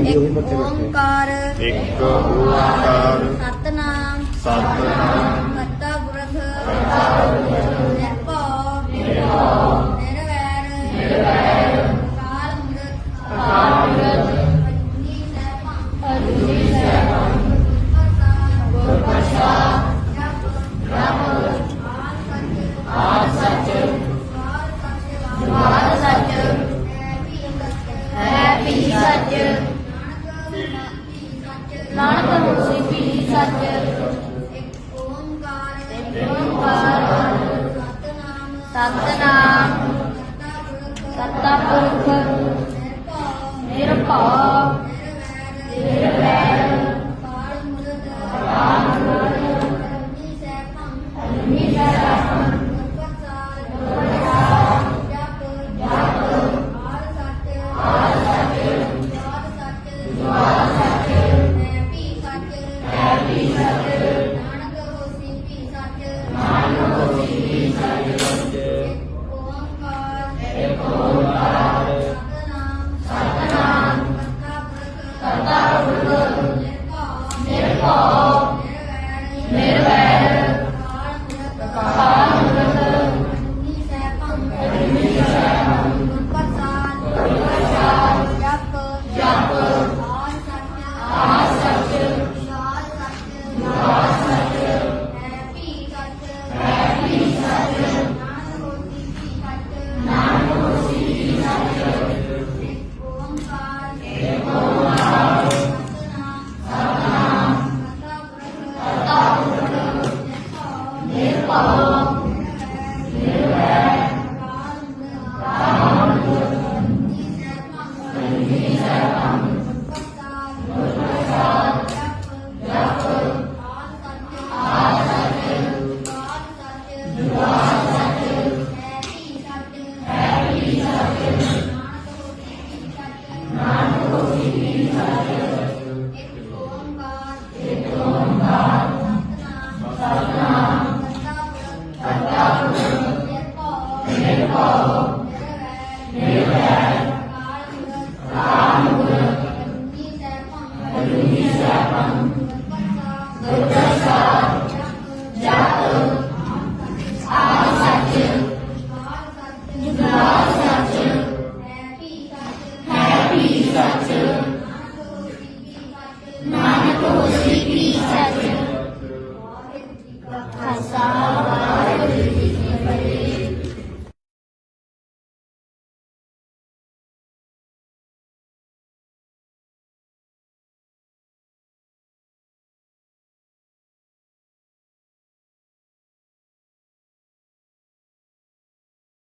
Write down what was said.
ਇੱਕ ਓੰਕਾਰ ਇੱਕ ਓੰਕਾਰ। ਸਤਨਾਮ। ਸਤਨਾਮ। ਕਰਤਾ ਪੁਰਖ। ਨਿਰਭਉ। ਨਿਰਵੈਰ। ਅਕਾਲ ਮੂਰਤ ਅਜੂਨੀ ਸੈਭੰ ਗੁਰ ਪ੍ਰਸਾਦ ਜਪ ਆਦ ਸੱਚ। ਜੁਗਾਦ ਸੱਚ। ਹੈ ਵੀ ਸੱਚ ਹੋਸੀ ਵੀ ਸੱਚ। ਇੱਕ ਓੰਕਾਰ ਇੱਕ ਓੰਕਾਰ ਸਤਨਾਮ ਸਤਨਾਮ ਕਰਤਾ ਪੁਰਖ ਨਿਰਭਉ Happy Satsang. Namato Sri Krishna.